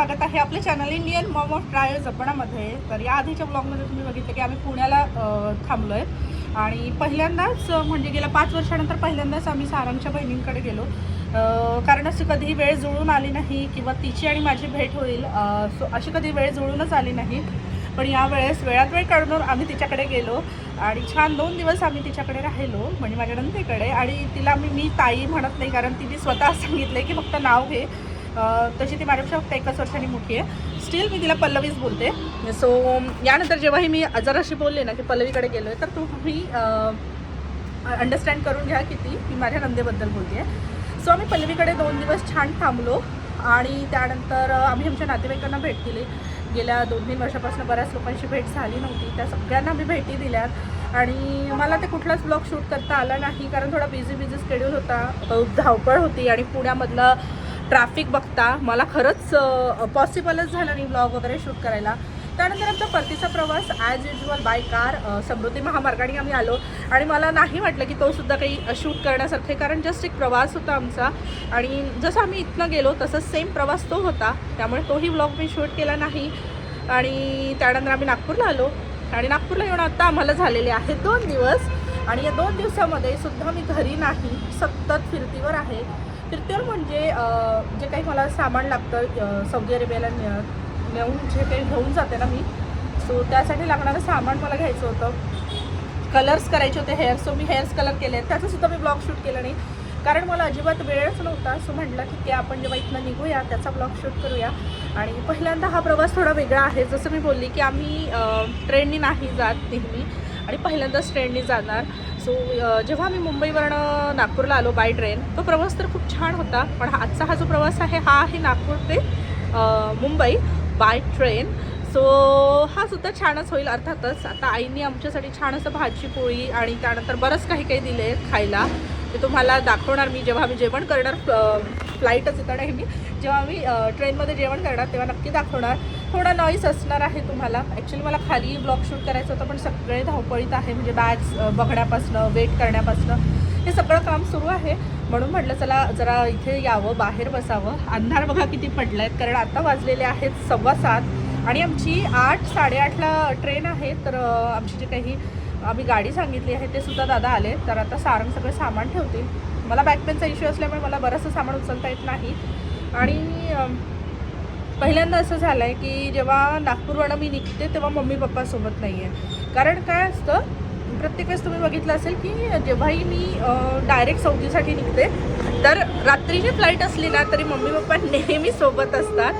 स्वागत आहे आपल्या channel Indian mom of trial अपणामध्ये. तर या आधीच्या ब्लॉगमध्ये तुम्ही बघितलं की आम्ही पुण्याला थांबलो आहे आणि पहिल्यांदाच म्हणजे गेल्या पाच वर्षानंतर पहिल्यांदाच आम्ही सारंगच्या बहिणींकडे गेलो. कारण अशी कधी वेळ जुळून आली नाही किंवा तिची आणि माझी भेट होईल सो अशी कधी वेळ जुळूनच आली नाही. पण यावेळेस वेळात वेळ काढून आम्ही तिच्याकडे गेलो आणि छान दोन दिवस आम्ही तिच्याकडे राहिलो म्हणजे माझ्या नंदेकडे आणि तिला मी मी ताई म्हणत नाही कारण तिने स्वतः सांगितलं की फक्त नाव घे. तशी ती माझ्यापेक्षा फक्त एकच वर्षांनी मोठी आहे. स्टील मी तिला पल्लवीच बोलते. सो यानंतर जेव्हाही मी जराशी बोलले ना की पल्लवीकडे गेलो आहे तर तुम्ही अंडरस्टँड करून घ्या की ती मी माझ्या नंदेबद्दल बोलते सो आम्ही पल्लवीकडे दोन दिवस छान थांबलो आणि त्यानंतर आम्ही आमच्या नातेवाईकांना भेट दिली. गेल्या दोन तीन वर्षापासून बऱ्याच लोकांची भेट झाली नव्हती. त्या सगळ्यांना मी भेटी दिल्यात आणि मला ते कुठलाच ब्लॉग शूट करता आला नाही कारण थोडा बिझी बिझी स्केड्यूल होता. धावपळ होती आणि पुण्यामधलं ट्रॅफिक बघता मला खरंच पॉसिबलच झालं नाही ब्लॉग वगैरे शूट करायला. त्यानंतर आमचा परतीचा प्रवास as usual by car Samruddhi महामार्गाने आम्ही आलो. आणि मला नाही वाटलं की तो सुद्धा काही शूट करण्यासारखे कारण जस्ट एक प्रवास होता आमचा. आणि जसं आम्ही इथनं गेलो तसंच सेम प्रवास तो होता. त्यामुळे तोही ब्लॉग मी शूट केला नाही. आणि त्यानंतर आम्ही नागपूरला आलो. आणि नागपूरला येऊन आता आम्हाला झालेले आहेत दोन दिवस. आणि या दोन दिवसामध्ये सुद्धा मी घरी नाही सतत फिरतीवर आहे. फिरतीवर म्हणजे जे काही मला सामान लागतं सौदी अरेबियाला नेऊन जे काही घेऊन जाते ना मी सो त्यासाठी लागणारं सामान मला घ्यायचं होतं. कलर्स करायचे होते हेअर सो मी हेअर्स कलर केले. त्याचं सुद्धा मी ब्लॉग शूट केलं नाही. कारण मला अजिबात वेळच नव्हता सो म्हटलं की ते आपण जेव्हा इथनं निघूया त्याचा ब्लॉग शूट करूया. आणि पहिल्यांदा हा प्रवास थोडा वेगळा आहे. जसं मी बोलली की आम्ही ट्रेननी नाही जात नेहमी. आणि पहिल्यांदाच ट्रेननी जाणार. सो जेव्हा मी मुंबईवरनं नागपूरला आलो बाय ट्रेन तो प्रवास तर खूप छान होता पण आजचा हा जो प्रवास आहे हा आहे नागपूर ते मुंबई बाय ट्रेन सो हा सुद्धा छानच होईल अर्थातच. आता आईने आमच्यासाठी छान असं भाजी पोळी आणि त्यानंतर बरंच काही काही दिले खायला. ते तुम्हाला दाखवणार मी जेव्हा मी जेवण करणार फ्लाईटच येतं नेहमी. जेव्हा मी ट्रेनमध्ये जेवण करणार तेव्हा नक्की दाखवणार. थोडा नॉईस असणार आहे तुम्हाला. ॲक्च्युली मला खाली ब्लॉग शूट करायचं होतं पण सगळे धावपळीत आहे. म्हणजे बॅग्स बघण्यापासनं वेट करण्यापासनं. हे सगळं काम सुरू आहे. म्हणून म्हटलं चला जरा इथे यावं बाहेर बसावं. अंधार बघा किती पडला आहेत कारण आता वाजलेले आहेत सव्वा सात. आणि आमची आठ साडेआठला ट्रेन आहे तर आमची जे काही आम्ही गाडी सांगितली आहे ते सुद्धा दादा आले. तर आता सारंग सगळं सामान ठेवतील. मला बॅकपेनचा इश्यू असल्यामुळे मला बरंचसं सामान उचलता येत नाही. आणि पहिल्यांदा असं झालं आहे की जेव्हा नागपूरवरनं मी निघते तेव्हा मम्मी पप्पासोबत नाही आहे कारण काय असतं प्रत्येक वेळेस तुम्ही बघितलं असेल की जेव्हाही मी डायरेक्ट सौदीसाठी निघते तर रात्रीची फ्लाईट असली ना तरी मम्मी पप्पा नेहमी सोबत असतात.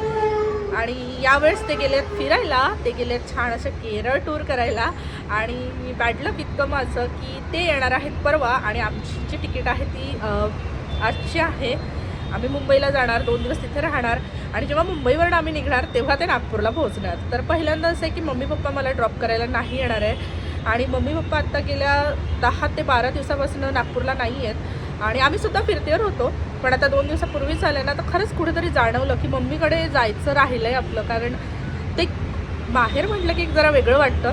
आणि यावेळेस ते गेलेत फिरायला ते गेलेत छान असं केरळ टूर करायला. आणि बॅडलं इतकं माझं की ते येणार आहेत परवा आणि आमची जी तिकीट आहे ती आजची आहे. आम्ही मुंबईला जाणार दोन दिवस तिथे राहणार. आणि जेव्हा मुंबईवरून आम्ही निघणार तेव्हा ते नागपूरला पोहोचणार. तर पहिल्यांदा असं आहे की मम्मी पप्पा मला ड्रॉप करायला नाही येणार आहे. आणि मम्मी पप्पा आत्ता गेल्या दहा ते बारा दिवसापासून नागपूरला नाही आहेत. आणि आम्ही सुद्धा फिरतेवर होतो. पण आता दोन दिवसापूर्वी झालं ना तर खरंच कुठेतरी जाणवलं की मम्मीकडे जायचं राहिलं आहे आपलं. कारण ते बाहेर म्हटलं की एक जरा वेगळं वाटतं.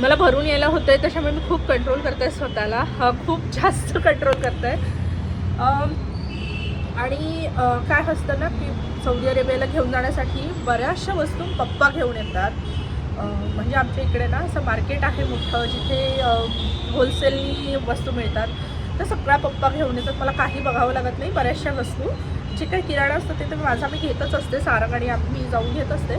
मला भरून यायला होतं आहे त्याच्यामुळे मी खूप कंट्रोल करते आहे स्वतःला खूप जास्त कंट्रोल करते आहे आणि काय असतं ना की सौदी अरेबियाला घेऊन जाण्यासाठी बऱ्याचशा वस्तू पप्पा घेऊन येतात. म्हणजे आमच्या इकडे ना असं मार्केट आहे मोठं जिथे होलसेलनी वस्तू मिळतात. तर सगळा पप्पा घेऊन येतात. मला काही बघावं लागत नाही बऱ्याचशा वस्तू. जे काही किराणा असतं ते तर माझा मी घेतच असते सारंग आणि आम्ही जाऊन घेत असते.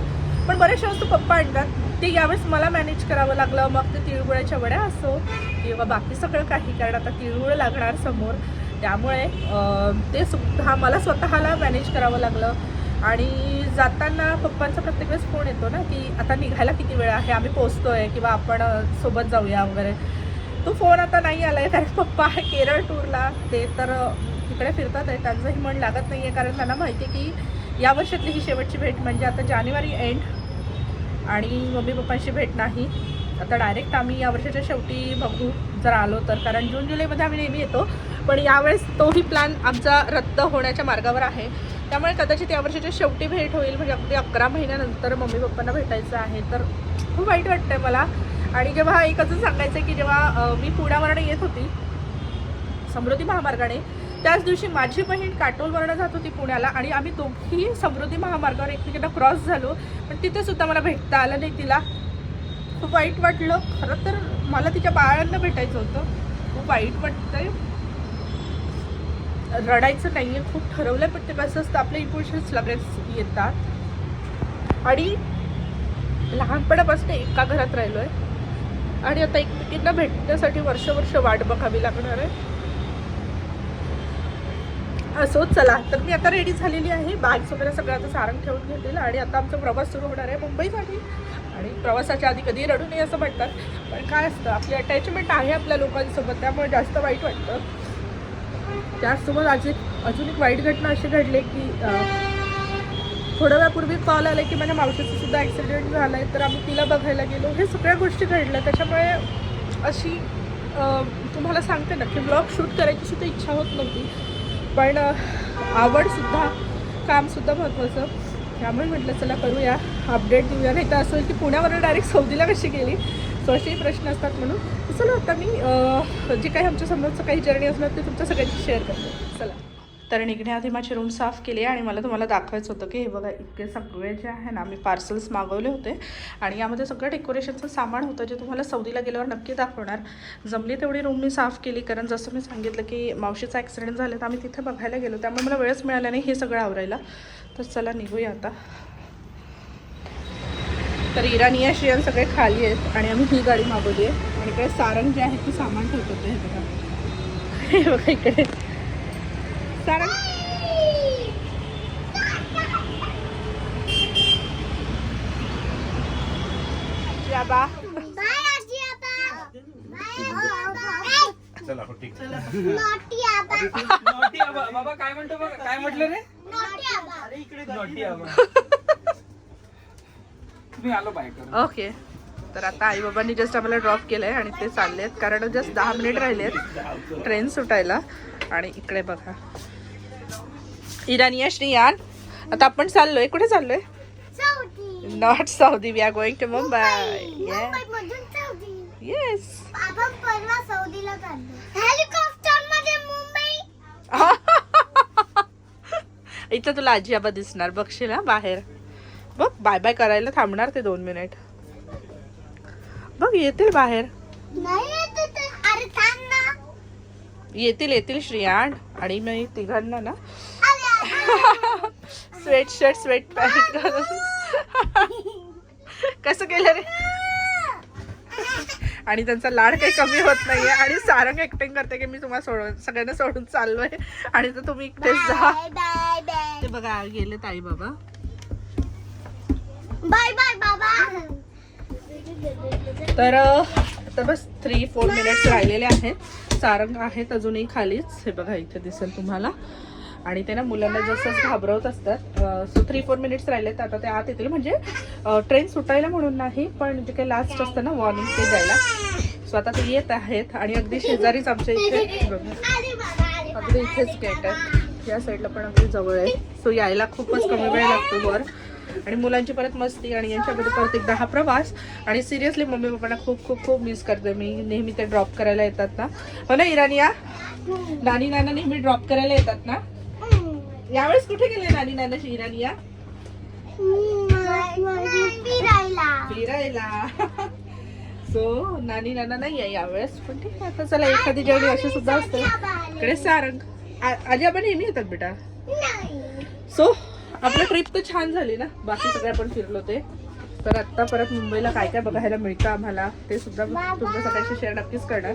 पण बऱ्याचशा वस्तू पप्पा आणतात. ते यावेळेस मला मॅनेज करावं लागलं. मग ते तिळगुळाच्या वड्या असो किंवा बाकी सगळं काही. कारण आता तिळगुळ लागणार समोर. त्यामुळे ते सुद्धा मला स्वतःला मॅनेज करावं लागलं. आणि जाताना पप्पांचा प्रत्येक वेळेस फोन येतो ना की आता निघायला किती वेळ आहे? आम्ही पोचतोय किंवा आपण सोबत जाऊया वगैरे. तो फोन आता नाही आला आहे कारण पप्पा आहे केरळ टूरला. ते तर तिकडे फिरतात आहे. त्यांचंही मन लागत नाही आहे कारण त्यांना माहिती आहे की या वर्षातली ही शेवटची भेट म्हणजे आता जानेवारी एंड आणि मम्मी पप्पांची भेट नाही. आता डायरेक्ट आम्ही या वर्षाच्या शेवटी बघू. जर आलो तर कारण जून जुलैमध्ये आम्ही नेहमी येतो. पण यावेळेस तोही प्लॅन आमचा रद्द होण्याच्या मार्गावर आहे. त्यामुळे कदाचित या वर्षाच्या शेवटी भेट होईल. म्हणजे अगदी अकरा महिन्यानंतर मम्मी पप्पांना भेटायचं आहे. तर खूप वाईट वाटतंय मला. आणि जेव्हा एक अजून सांगायचं आहे की जेव्हा मी पुण्यावरनं येत होती समृद्धी महामार्गाने त्याच दिवशी माझी बहीण काटोलवरनं जात होती पुण्याला आणि आम्ही दोघी समृद्धी महामार्गावर एकमेकांना क्रॉस झालो. पण तिथे सुद्धा मला भेटता आलं नाही तिला. खूप वाईट वाटलं. खरं तर मला तिच्या बाळांना भेटायचं होतं. खूप वाईट वाटतंय. रडायचं नाही आहे खूप ठरवलं पण ते कसं असतं आपले इमोशन्स लगेच येतात. आणि लहानपणापासून एका घरात राहिलो आहे आणि आता एक तिकीटला भेटण्यासाठी वर्ष वर्ष वाट बघावी लागणार आहे. असो चला. तर मी आता रेडी झालेली आहे. बॅग्स वगैरे सगळं आता सारण ठेवून घेतलेलं आणि आता आमचा प्रवास सुरू होणार आहे मुंबईसाठी. आणि प्रवासाच्या आधी कधी रडू नये असं म्हणतात. पण काय असतं आपली अटॅचमेंट आहे आपल्या लोकांसोबत त्यामुळे जास्त वाईट वाटतं. त्याचसोबत आज एक अजून एक वाईट घटना अशी घडली की थोड्या वेळापूर्वी कॉल आला की माझ्या मावशीचा सुद्धा ॲक्सिडेंट झाला आहे तर आम्ही तिला बघायला गेलो. हे सगळ्या गोष्टी घडल्या. त्याच्यामुळे अशी तुम्हाला सांगते ना की ब्लॉग शूट करायची सुद्धा इच्छा होत नव्हती. पण आवडसुद्धा कामसुद्धा महत्त्वाचं त्यामुळे म्हटलं चला करूया अपडेट देऊया. नाही तर असं होईल की पुण्यावरून डायरेक्ट सौदीला कशी गेली? सो असेही प्रश्न असतात म्हणून. चला आता मी जे काही आमच्या समोरचं काही जर्नी असणार ते तुमच्या सगळ्यांची शेअर करते. चला. तर निघण्याआधी माझी रूम साफ केली आणि मला तुम्हाला दाखवायचं होतं की हे बघा इतके सगळे जे आहे ना मी पार्सल्स मागवले होते. आणि यामध्ये सगळं डेकोरेशनचं सामान होतं जे तुम्हाला सौदीला गेल्यावर नक्की दाखवणार. जमली तेवढी रूम मी साफ केली कारण जसं मी सांगितलं की मावशीचा ॲक्सिडेंट झाला तर आम्ही तिथे बघायला गेलो. त्यामुळे मला वेळच मिळाला नाही हे सगळं आवरायला. तर चला निघूया आता. तर इराणी श्रियन सगळे खाली आहेत आणि आम्ही ही गाडी मागवली आहे. आणि इकडे सारंग जे आहे ते सामान ठेवत होते हे बघा. हे बघा इकडे. चला ठीक आबा. बाबा काय म्हणतो बघा? काय म्हटलं रे? नॉटी आबा. नॉटी आबा. तुम्ही आलो बाय करून. ओके. तर आता आई बाबांनी जस्ट आम्हाला ड्रॉप केलंय आणि ते चालले आहेत कारण जस्ट दहा मिनिट राहिले आहेत ट्रेन सुटायला. आणि इकडे बघा. इराणी श्रीयान आता आपण चाललोय. कुठे चाललोय? Not Saudi. We are going to Mumbai. Yes इथं तुला आजी आबा दिसणार. बघशील हा बाहेर. बघ बाय बाय करायला थांबणार ते दोन मिनिट बघ येतील बाहेर. ना. येतील येतील श्रियान. आणि मी तिघांना ना. स्वेट शर्ट स्वेट पॅन्ट घालून कसं केलं रे? आणि त्यांचा लाड काही कमी होत नाहीये. आणि सारंग ऍक्टिंग करते की मी तुम्हाला सोडून सगळ्यांना सोडून चाललोय. आणि तर तुम्ही इकडेच जा. बाय बाय बाय ते बघा गेले ताई बाबा. बाय बाय बाबा. तर आता बस थ्री फोर मिनिट्स राहिलेले आहेत. सारंग आहेत अजूनही खालीच. हे बघा इथे दिसेल तुम्हाला. आणि ते ना मुलांना जसं घाबरवत असतात सो थ्री फोर मिनिट्स राहिले तर आता ते आत येतील. म्हणजे ट्रेन सुटायला म्हणून नाही पण जे काही लास्ट असतं ना वॉर्निंग ते द्यायला. सो आता ते येत आहेत आणि अगदी शेजारीच आमच्या इथे अगदी इथेच गेट आहेत. या साईडला पण अगदी जवळ आहे. सो यायला खूपच कमी वेळ लागतो वर. आणि मुलांची परत मस्ती आणि यांच्यामध्ये परत एकदा हा प्रवास. आणि सिरियसली मम्मी पप्पांना खूप खूप खूप मिस करते. मी नेहमी ते ड्रॉप करायला येतात ना. हो ना इरानिया? नानी नाना नेहमी ड्रॉप करायला येतात ना? यावेळेस कुठे गेले नानी नानाची इरानिया फिरायला. फिरायला सो नानी नाना नाही आहे यावेळेस पण ठीक आहे. आता चला एखादी जर्नी अशी सुद्धा असते. इकडे सारंग. आजी आपण नेहमी येतात बेटा. सो आपली ट्रिप तर छान झाली ना? बाकी सगळे आपण फिरलो ते. तर आत्ता परत मुंबईला काय काय बघायला मिळतं आम्हाला ते सुद्धा तुमच्या सगळ्यांशी शेअर नक्कीच करणार.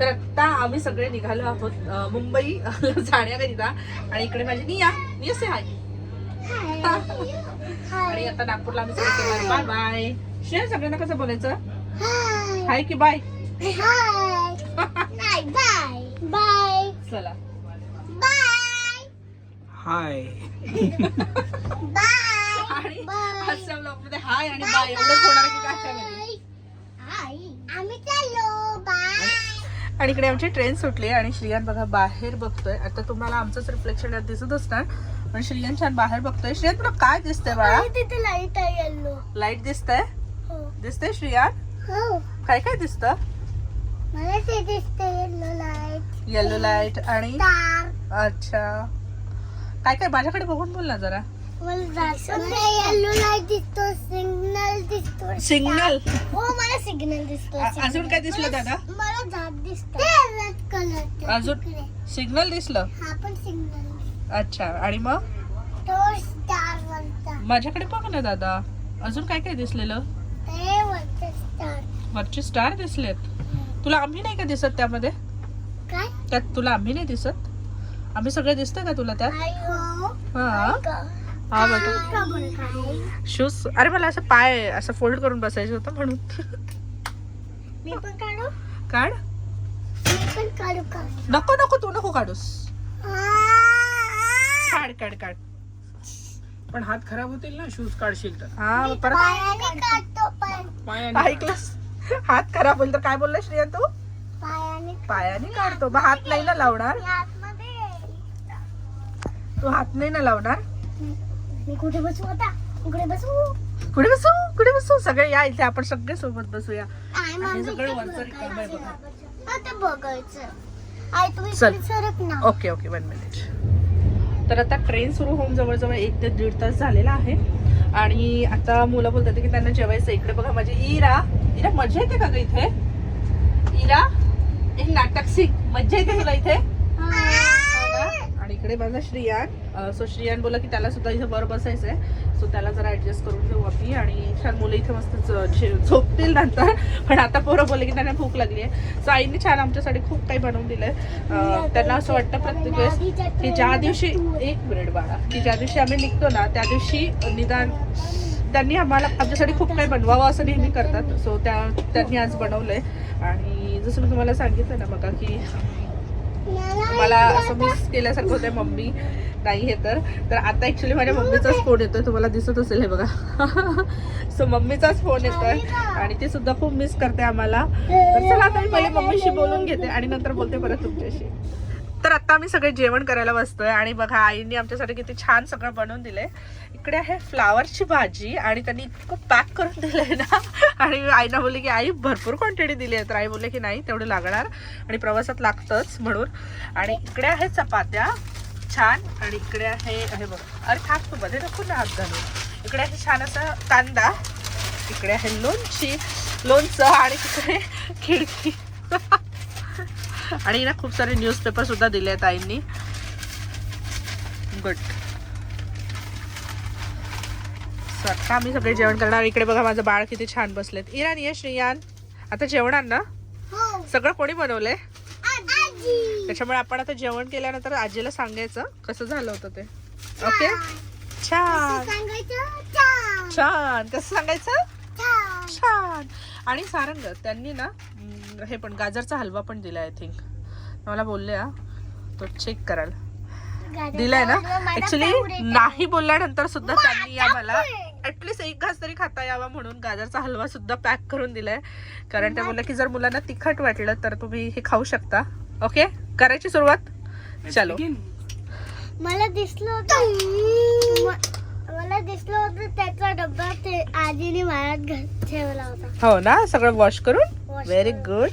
तर आत्ता आम्ही सगळे निघालो आहोत मुंबई जाण्याकरिता. आणि इकडे माझी निया. निया से हाय आणि आता नागपूरला आम्ही सगळे बाय बाय शेअर सगळ्यांना कसं बोलायचं? हाय हाय की बाय बाय बाय चला. बाय हाय बाय आणि. आजच्या ब्लॉगमध्ये हाय आणि बाय एवढंच होणार आहे की हाय आम्ही चाललो. बाय आणि इकडे आमची ट्रेन सुटली आणि श्रियान बघा बाहेर बघतोय. आता तुम्हाला आमचंच रिफ्लेक्शन यात दिसत असणार पण श्रियान छान बाहेर बघतोय. श्रियान तुला काय दिसतंय बाळा? तिथे लाइट आहे येल्लो लाइट दिसतंय? हो. दिसतंय श्रियान? हो. काय काय दिसतं? मला ते दिसते येलो लाइट येलो लाइट आणि अच्छा. काय काय माझ्याकडे बघून बोल ना जरा. मला येलो लाइट दिसतो दिसतो सिग्नल हो मला सिग्नल दिसतो अजून काय दिसलं दादा? मला झाड दिसतो रेड कलर अजून सिग्नल दिसलं? हा पण सिग्नल अच्छा आणि मग? तो स्टार वरचा. माझ्याकडे बघ ना दादा. अजून काय काय दिसलेलं? ते वरचा स्टार वरचे स्टार दिसलेत. तुला आम्ही नाही का दिसत त्यामध्ये? काय? त्यात तुला आम्ही नाही दिसत? आम्ही सगळे दिसतंय का तुला त्यात? आयो हा. हा बघा शूज अरे मला असं पाय असं फोल्ड करून बसायचं होतं म्हणून. मी पण काढू? काढ. मी पण काढू का? नको नको तू नको काढूस. काढ काढ काढ. पण हात खराब होतील ना शूज काढशील तर. हा परत. पायाने काढतो पण. पायाने ऐकलंस? हात खराब होईल तर काय बोलला श्रेया तू? पायाने पायाने काढतो. मग हात नाही ना लावणार? मी आतमध्ये. तू हात नाही ना लावणार? मी कुठे बसू आता? कुठे बसू? कुठे बसू? कुठे बसू? सगळे या इथे आपण सगळे सोबत बसूया आणि सगळं वरचं रिकामं आहे बघा. बघायचं. आता बघायचं. आई तुम्ही चल. इकडे सरक ना. ओके ओके वन मिनिट तर आता ट्रेन सुरू होऊन जवळजवळ एक ते दीड तास झालेला आहे. आणि आता मुलं बोलतात की त्यांना जेवायचं इकडे बघा माझी इरा. इरा मजा येते का ग इथे? इरा एक नाटक शिक मज्जा येते तुला इथे? हो. आणि इकडे माझा श्रियान. सो श्रियान बोला की त्याला सुद्धा इथे वर बसायचं आहे सो त्याला जरा ऍडजस्ट करून घेऊ आम्ही. आणि छान मुलं इथे मस्त झोपतील नंतर. पण आता पोरं बोलले की त्यांना भूक लागली आहे सो आईने छान आमच्यासाठी खूप काही बनवून दिलंय. त्यांना असं वाटतं प्रत्येक वेळेस की ज्या दिवशी एक मिनिट बाळा. की ज्या दिवशी आम्ही निघतो ना त्या दिवशी निदान त्यांनी आम्हाला आमच्यासाठी खूप काही बनवावं असं नेहमी करतात. सो त्या त्यांनी आज बनवलंय. आणि जसं मी तुम्हाला सांगितलं ना बघा की मला असं मिस केल्यासारखं होतंय मम्मी. नाही हे तर. तर आता ऍक्च्युली माझ्या मम्मीचाच फोन येतोय तुम्हाला दिसत असेल हे बघा. सो मम्मीचाच फोन येतोय आणि ती सुद्धा खूप मिस करते आम्हाला. तर चला आता मी पहिले मम्मीशी बोलून घेते आणि नंतर बोलते परत तुमच्याशी. तर आता आम्ही सगळे जेवण करायला बसतोय आणि बघा आईने आमच्यासाठी किती छान सगळं बनवून दिलंय. इकडे आहे फ्लावरची भाजी आणि त्यांनी इतकं पॅक करून दिलंय ना. आणि आईना बोलली की आई भरपूर क्वांटिटी दिली आहे. तर आई बोलले की नाही तेवढं लागणार आणि प्रवासात लागतंच म्हणून. आणि इकडे आहे चपात्या छान. आणि इकडे आहे हे बघ अरे थांब तू मध्ये नको ना हात घालून इकडे आहे छान असा कांदा इकडे आहे लोणची लोणचं आणि तिकडे खिडकी. आणि ना खूप सारे न्यूजपेपर सुद्धा दिले आहेत आईंनी गुड आता आम्ही सगळे जेवण करणार. इकडे बघा माझं बाळ किती छान बसलेत. इरान ये श्रेयान आता जेवणार ना? हो. सगळं कोणी बनवलंय? त्याच्यामुळे आपण आता जेवण केल्यानंतर आजीला सांगायचं कसं झालं होतं ते. ओके छान. छान. कसं सांगायचं? छान. आणि सारंग त्यांनी ना हे पण गाजरचा हलवा पण दिला आय थिंक मला बोलले हा. तो चेक कराल. दिलाय ना? ऍक्च्युली नाही बोलल्यानंतर सुद्धा त्यांनी आम्हाला ऍटलीस्ट एक घास तरी खाता यावा म्हणून गाजरचा हलवा सुद्धा पॅक करून दिलाय. कारण ते बोलले की जर मुलांना तिखट वाटलं तर तुम्ही हे खाऊ शकता. ओके करायची सुरुवात? चलो. मला दिसलं मला दिसलं होतं त्याचा डब्बा ते आजीने घ- ठेवला होता. हो ना सगळं वॉश करून? Wash very. गुड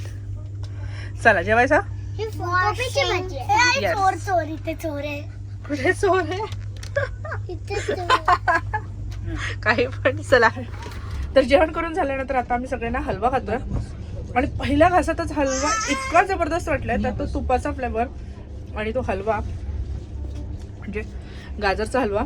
चला जेवायचं? ही फुलकोबीची भाजी आहे. आई, Yes. चोर चोर इथे चोर आहे. कुठे चोर आहे? इथे चोर आहे. काही पण चला. तर जेवण करून झाल्यानंतर आता आम्ही सगळ्यांना हलवा खातोय. आणि पहिल्या घासातच हलवा इतका जबरदस्त वाटलाय त्यात तो तुपाचा फ्लेवर आणि तो हलवा म्हणजे गाजरचा हलवा.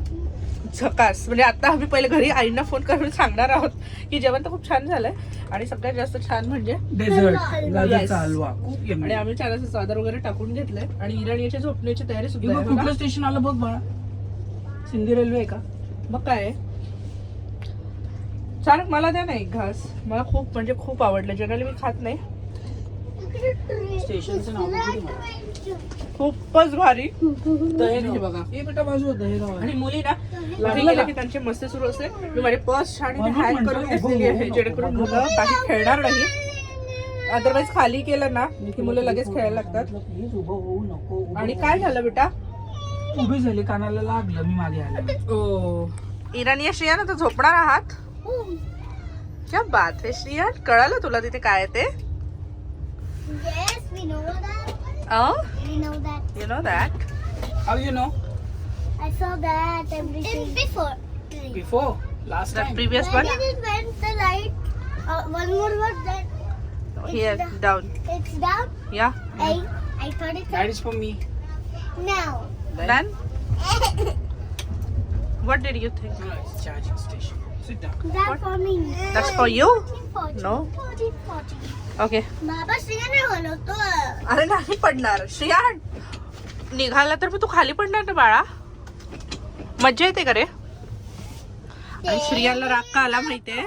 झकास. म्हणजे आता आम्ही पहिले घरी आईंना फोन करून सांगणार आहोत की जेवण तर खूप छान झालंय. आणि सगळ्यात जास्त छान म्हणजे डेझर्ट हलवा. खूप. आणि आम्ही छान असं चादर वगैरे टाकून घेतलंय. आणि इराणीची झोपण्याची तयारी सुद्धा कुठलं. स्टेशन आलं बघ बाळा. सिंधी रेल्वे आहे का? मग काय? चालक मला द्या ना एक घास. मला खूप म्हणजे खूप आवडलं. जनरली मी खात नाही. स्टेशनचं नाव मला. खूपच भारी. हे बघा. हे बेटा बाजू दहेगाव आणि. मुली ना लागलं घरी गेल्या का? त्यांची मस्ती सुरू असते मी माझे पर्स आणि म्हणून म्हणतो, करून उभं- घेतलेली आहे. उभं जेणेकरून मुलं काही खेळणार नाही. अदरवाईज खाली केलं ना की मुलं लगेच खेळायला लागतात. प्लीज उभं होऊ नको उभं आणि काय झालं बेटा. उभी झाली कानाला लागलं मी मागे आलो. ओ. इराणी श्रियान आता झोपणार आहात? क्या बात आहे श्रियान कळालं तुला तिथे काय आहे ते? Yes, we know that. Oh, We know that. you know that. How you know? I saw that everything. In before. Before? Last The time? previous When one. did it went the light? Uh, one more word that Here, down. it's down. Yeah. I I thought it That is for me. now. Then, what did you think? No, it's charging station. Sit down. That for me. That's for you? 14, No. 14, 14. Okay. बाबा अरे नाही पडणार. श्रियान निघाला तर मग तू खाली पडणार ना बाळा. मज्जा येते का रे? आणि श्रियाला राग का आला माहितीये?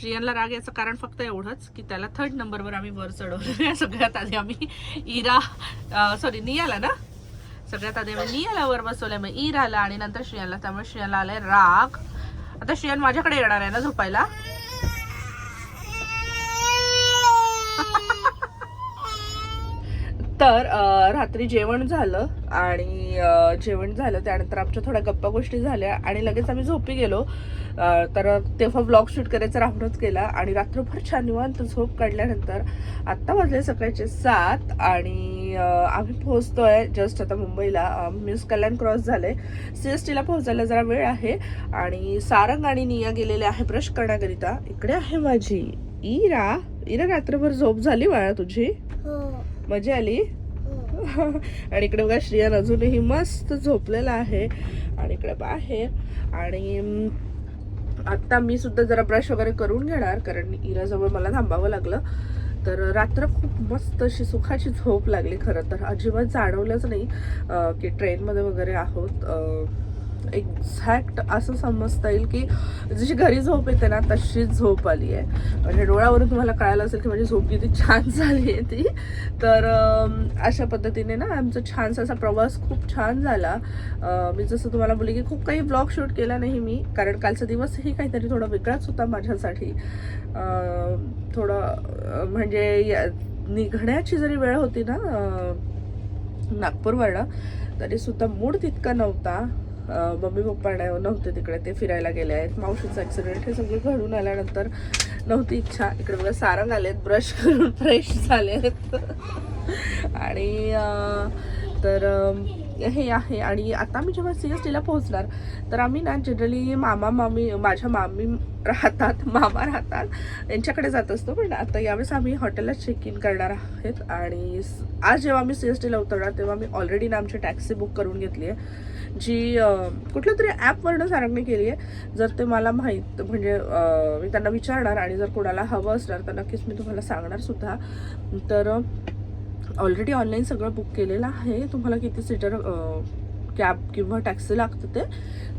श्रियानला राग याचं कारण फक्त एवढंच की त्याला थर्ड नंबरवर आम्ही वर चढवलं सगळ्यात आधी आम्ही इरा सॉरी नियाला ना? सगळ्यात आधी आम्ही नियाला वर बसवलंय मग इराला आणि नंतर श्रियाला. त्यामुळे श्रियाला आलाय राग. आता श्रियान माझ्याकडे येणार आहे ना झोपायला? तर रात्री जेवण झालं आणि जेवण झालं त्यानंतर आमच्या थोड्या गप्पा गोष्टी झाल्या आणि लगेच आम्ही झोपी गेलो. तर तेव्हा ब्लॉग शूट करायचा राहूनच गेला आणि रात्रभर छान निवांत झोप काढल्यानंतर आत्ता वाजले सकाळचे सात आणि आम्ही आम्ही पोहोचतोय जस्ट आता मुंबईला. अ, कल्याण क्रॉस झाले. सी एस टीला पोहोचायला जरा वेळ आहे आणि सारंग आणि निया गेलेले आहे ब्रश करण्याकरिता इकडे आहे माझी. इरा इरा रात्रभर झोप झाली बाळा तुझी? हो. मजा आली. आणि इकडे बघा श्रियान अजूनही मस्त झोपलेला आहे. आणि इकडे बाहेर. आणि आत्ता मी सुद्धा जरा ब्रश वगैरे करून घेणार कारण इराजवळ मला थांबावं लागलं. तर रात्र खूप मस्त अशी सुखाची झोप लागली खरं तर. अजिबात जाणवलंच नाही की ट्रेनमध्ये वगैरे आहोत एक्झॅक्ट असं समजता येईल की जशी घरी झोप येते ना तशी झोप आली आहे. म्हणजे डोळ्यावरून तुम्हाला कळायला असेल की माझी झोप किती छान झाली आहे ती. तर अशा पद्धतीने ना आमचा छानसा असा प्रवास खूप छान झाला. मी जसं तुम्हाला बोलले की खूप काही ब्लॉग शूट केला नाही मी कारण कालचा दिवसही काहीतरी थोडा वेगळाच होता माझ्यासाठी. थोडं म्हणजे या- निघण्याची जरी वेळ होती ना नागपूरवरनं तरीसुद्धा मूड तितका नव्हता. मम्मी पप्पा नाही- नव्हते तिकडे ते फिरायला गेले आहेत. मावशीचं ॲक्सिडेंट हे सगळं घडून आल्यानंतर नव्हती इच्छा. इकडे बघा सारंग आलेत ब्रश करून फ्रेश आहेत. आणि तर हे आहे. आणि आता मी जेव्हा सी एस टीला पोहोचणार तर आम्ही ना जनरली मामा मामी माझ्या मामी राहतात मामा राहतात. यांच्याकडे जात असतो. पण आता यावेळेस आम्ही हॉटेलला चेक इन करणार आहेत. आणि आज जेव्हा आम्ही सी एस टीला उतरणार तेव्हा मी ऑलरेडी ना आमची टॅक्सी बुक करून घेतली आहे. जी कुठल्या तरी ॲपवरनं सारंगणी केली आहे जर ते मला माहीत म्हणजे मी त्यांना विचारणार आणि जर कोणाला हवं असणार तर नक्कीच मी तुम्हाला सांगणार सुद्धा. तर ऑलरेडी ऑनलाईन सगळं बुक केलेलं आहे. तुम्हाला किती सीटर कॅब किंवा टॅक्सी लागतं ते.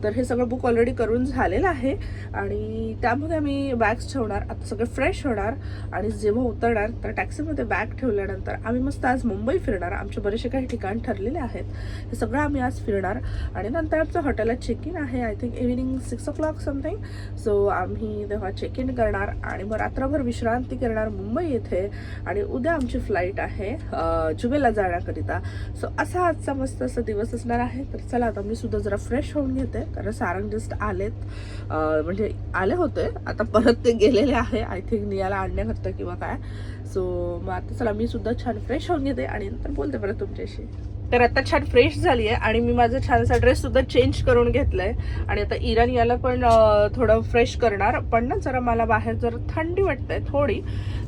तर हे सगळं बुक ऑलरेडी करून झालेलं आहे. आणि त्यामध्ये आम्ही बॅग्स ठेवणार. आता सगळे फ्रेश होणार. आणि जेव्हा उतरणार तर टॅक्सीमध्ये बॅग ठेवल्यानंतर आम्ही मस्त आज मुंबई फिरणार. आमचे बरेचसे काही ठिकाण ठरलेले आहेत. हे सगळं आम्ही आज फिरणार. आणि नंतर आमचं हॉटेलला चेक इन आहे. I think evening six o'clock something so आम्ही तेव्हा चेक इन करणार. आणि मग रात्रभर विश्रांती करणार मुंबई येथे. आणि उद्या आमची फ्लाईट आहे जुबेला जाण्याकरिता. सो असा आजचा मस्त असा दिवस असणार आहे. तर चला आता मी सुद्धा जरा फ्रेश होऊन घेते कारण सारंग जस्ट आलेत. म्हणजे आले होते आता परत ते गेलेले आहे. आय थिंक नियाला आणण्याकरता किंवा काय. सो मग आता चला मी सुद्धा छान फ्रेश होऊन घेते आणि नंतर बोलते परत तुमच्याशी. तर आता छान फ्रेश झाली आहे आणि मी माझा छानसा ड्रेस सुद्धा चेंज करून घेतलाय. आणि आता इराण याला पण थोडं फ्रेश करणार. पण ना जरा मला बाहेर जरा थंडी वाटते थोडी.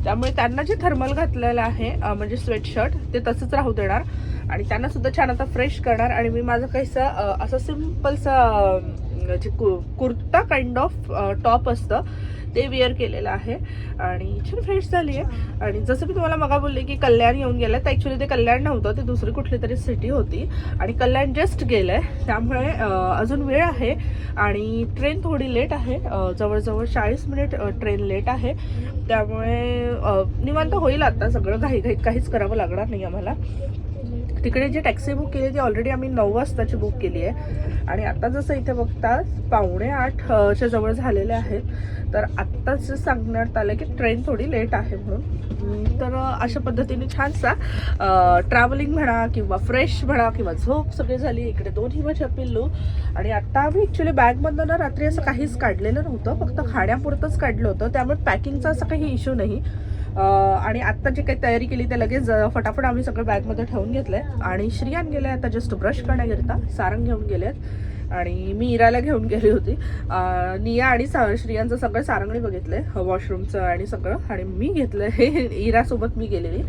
त्यामुळे त्यांना जे थर्मल घातलेलं आहे म्हणजे स्वेटशर्ट ते तसंच राहू देणार. आणि त्यांना सुद्धा छान आता फ्रेश करणार. आणि मी माझं काहीसा असं सिम्पलसं जे कु कुर्ता काइंड ऑफ टॉप असतं ते वेअर केलेलं आहे. आणि छान फ्रेश झाली आहे. आणि जसं मी तुम्हाला मगा बोलले की कल्याण येऊन गेलं तर ॲक्च्युली ते कल्याण नव्हतं ते दुसरी कुठली तरी सिटी होती. आणि कल्याण जस्ट गेलं आहे त्यामुळे अजून वेळ आहे. आणि ट्रेन थोडी लेट आहे. जवळजवळ चाळीस मिनिट ट्रेन लेट आहे. त्यामुळे निवांत होईल आता सगळं. घाई घाईत काहीच करावं लागणार नाही आम्हाला. तिकडे जी टॅक्सी बुक केली ती ऑलरेडी आम्ही नऊ वाजताची बुक केली आहे. आणि आता जसं इथे बघता पावणे आठच्या जवळ झालेले आहेत. तर आत्ताच सांगण्यात आलं की ट्रेन थोडी लेट आहे म्हणून. तर अशा पद्धतीने छानसा ट्रॅव्हलिंग म्हणा किंवा फ्रेश म्हणा किंवा झोप सगळी झाली इकडे दोन्ही माझ्या पिल्लू. आणि आत्ता आम्ही ॲक्च्युली बॅगमधनं ना रात्री असं काहीच काढलेलं नव्हतं. फक्त खाण्यापुरतंच काढलं होतं. त्यामुळे पॅकिंगचा असा काही इश्यू नाही. आणि आत्ता जी काही तयारी केली ते लगेच फटाफट आम्ही सगळं बॅगमध्ये ठेवून आहे आणि श्रियान गेले आता जस्ट ब्रश करण्याकरिता सारंग घेऊन गेले आहेत आणि मी इराला घेऊन गेली होती. निया आणि सा श्रियांचं सगळं सारंगणी बघितलंय वॉशरूमचं आणि सगळं. आणि मी घेतलं हे इरासोबत मी गेलेली.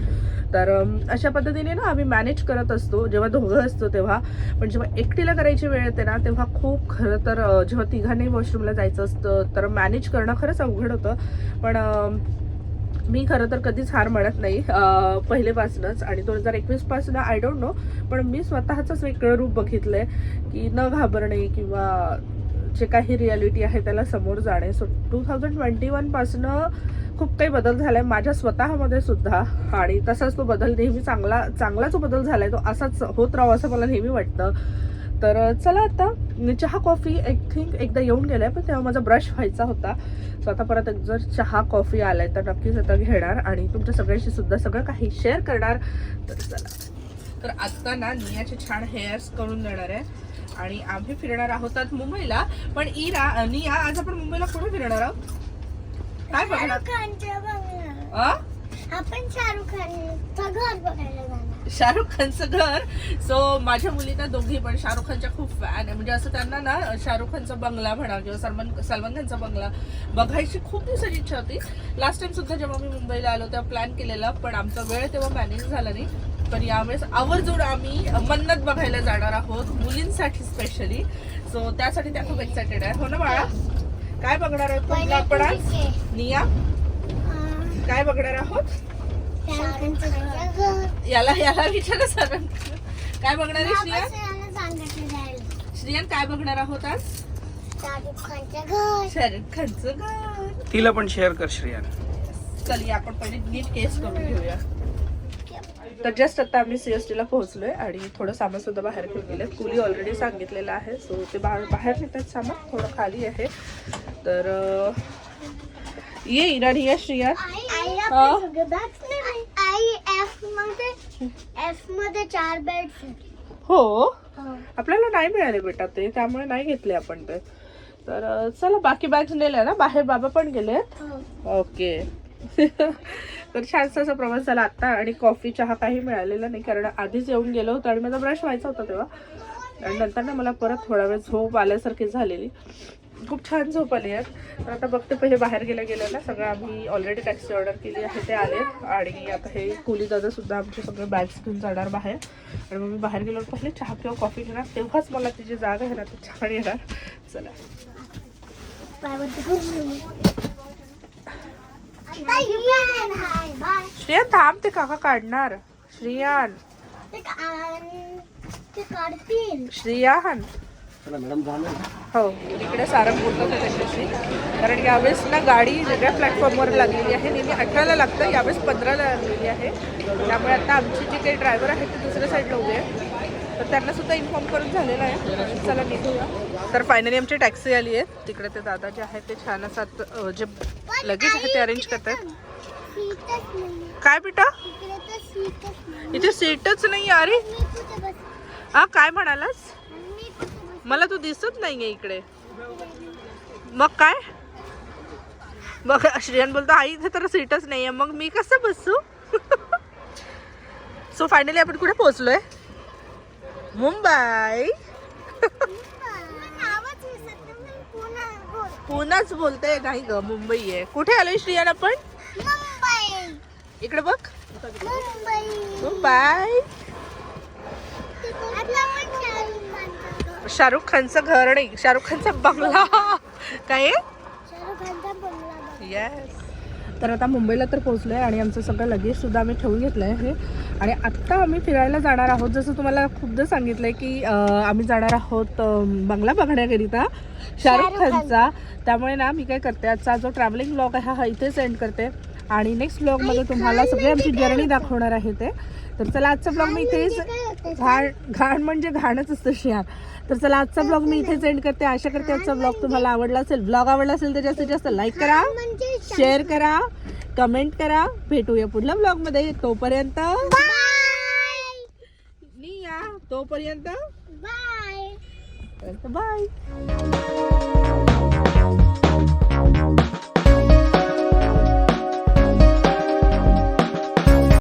तर अशा पद्धतीने ना आम्ही मॅनेज करत असतो. जेव्हा दोघं असतो तेव्हा. पण जेव्हा एकटीला करायची वेळ येते ना तेव्हा खूप खरं तर जेव्हा तिघांनी वॉशरूमला जायचं असतं तर मॅनेज करणं खरंच अवघड होतं. पण मी खरं तर कधीच हार म्हणत नाही पहिलेपासूनच. आणि दोन हजार एकवीसपासून आय डोंट नो पण मी स्वतःचंच वेगळं रूप बघितलं आहे की न घाबरणे किंवा जे काही रियालिटी आहे त्याला समोर जाणे. सो टू थाउजंड ट्वेंटी वनपासनं खूप काही बदल झालाय. माझ्या स्वतःमध्ये सुद्धा आणि तसाच तो बदल नेहमी चांगला चांगला जो बदल झालाय. तो असाच होत राहावा असं मला नेहमी वाटतं. तर चला आता चहा कॉफी आय थिंक एकदा येऊन गेलाय पण तेव्हा माझा ब्रश व्हायचा होता. सो आता परत एक जर चहा कॉफी आलाय तर नक्कीच आता घेणार आणि तुमच्या सगळ्याशी सुद्धा सगळं काही शेअर करणार. तर चला. तर आता ना नियाचे छान हेअर्स करून देणार आहे. आणि आम्ही फिरणार आहोत मुंबईला. पण इरा निया आज आपण मुंबईला कुठे फिरणार आहोत? काय बघणार? शाहरुख खानच्या आ? आपण शाहरुख खानचं घर बघायला जाणार. शाहरुख खानचं घर? सो माझ्या मुली त्या दोघी पण शाहरुख खानच्या खूप फॅन आहे. म्हणजे असं त्यांना ना शाहरुख खानचा बंगला म्हणा किंवा सलमान सलमान खानचा बंगला बघायची खूप दिवसाची इच्छा होती. लास्ट टाइम सुद्धा जेव्हा मी मुंबईला आलो तेव्हा प्लॅन केलेला पण आमचा वेळ तेव्हा मॅनेज झाला नाही. पण यावेळेस आवर्जून आम्ही मन्नत बघायला जाणार आहोत मुलींसाठी स्पेशली सो त्यासाठी त्या खूप एक्सायटेड आहे. हो ना बाळा? काय बघणार आहोत तुमचं आपण आज निया? काय बघणार आहोत? शाहरुख खानचं घर. याला याला विचारा सर काय बघणार आहे श्रिया. श्रियान काय बघणार आहोत आज? शाहरुख खानचं घर. शाहरुख खानचं घर. तिला पण शेअर कर श्रेया चल या आपण पहिले नीट केस करून घेऊया. तर जस्ट आता आम्ही सीएसटी ला पोहोचलोय आणि थोडं सामान सुद्धा बाहेर घेऊन गेले कुली ऑलरेडी सांगितलेलं आहे सो ते बाहेर बाहेर नेतात सामान थोडं खाली आहे. तर अं, ये इराणी या हा? चार बेड्स हो? आपल्याला नाही मिळाले बेटा ते त्यामुळे नाही घेतले आपण ते. तर चला बाकी बॅग्स नेल्या ना? बाहेर बाबा पण गेलेत. ओके. तर छानसा असा प्रवास झाला आता आणि कॉफी चहा काही मिळालेला नाही कारण आधीच येऊन गेलो होतो आणि माझा ब्रश व्हायचा होता तेव्हा. आणि नंतर ना मला परत थोडा वेळ झोप आल्यासारखी झालेली. खूप छान झोप आली आहे. तर आता बघते पहिले बाहेर गेल्या ना सगळं आम्ही ऑलरेडी टॅक्सी ऑर्डर केली आहे ते आले. आणि आता हे कुली दादा सुद्धा आमचे सगळे बॅग्स घेऊन जाणार बाहेर. आणि मग मी बाहेर गेलो पहिले चहा किंवा कॉफी घेणार. तेव्हाच मला ती जी जागा आहे ना ती छान येणार. चला. श्रेयान थांब ते काका काढणार. श्रियान. श्रियान. हो इकडे सारंग बोलत होते त्याच्याशी. कारण यावेळेस ना गाडी वेगळ्या प्लॅटफॉर्मवर लागलेली आहे. नेहमी अठराला लागतं यावेळेस पंधराला लागलेली आहे. त्यामुळे आता आमची जी काही ड्रायव्हर आहेत ते दुसऱ्या साईडला उभे आहे तर त्यांना सुद्धा इन्फॉर्म करून झालेलं आहे. चला निघूया. तर फायनली आमची टॅक्सी आली आहे. तिकडे ते दादा जे आहेत ते छान असं अं, जे लगेच आहे ते अरेंज करतात काय बेटा इथे सीटच नाही अरे. हा काय म्हणालास? मला तू दिसत नाहीये इकडे. मग काय? मग श्रेयन बोलतो आई इथे तर सीटच नाहीये. मग मी कसं बसू? सो फायनली आपण कुठे पोहोचलोय? मुंबई. पुन्हाच बोलते नाही ग मुंबई आहे कुठे आलोय श्रियान आपण? मुंबई. इकडे बघ. मुंबई. शाहरुख खानचं घर नाही. शाहरुख खानचा बंगला. काय. येस तर आता मुंबईला तर पोहोचलोय आणि आमचं सगळं लगेज सुद्धा आम्ही ठेवून घेतलं आहे आणि आत्ता आम्ही फिरायला जाणार आहोत. जसं तुम्हाला खूपदा सांगितलंय की अं, आम्ही जाणार आहोत बंगला बघण्याकरिता शाहरुख शाहरुख खान. खानचा त्यामुळे ना मी काय करते आजचा जो ट्रॅव्हलिंग ब्लॉग आहे हा इथेच एंड करते. आणि नेक्स्ट ब्लॉगमध्ये तुम्हाला सगळी आमची जर्नी दाखवणार आहे ते. तर चला आजचा ब्लॉग मी इथेच? घाण घाण म्हणजे घाणच असतं शियार तर चला आजचा ब्लॉग मी इथेच एंड करते. आशा करते आजचा ब्लॉग तुम्हाला आवडला असेल. ब्लॉग आवडला असेल तर जास्तीत जास्त लाईक करा शेअर करा कमेंट करा. भेटूया पुढल्या ब्लॉगमध्ये. तोपर्यंत निया तोपर्यंत बाय बाय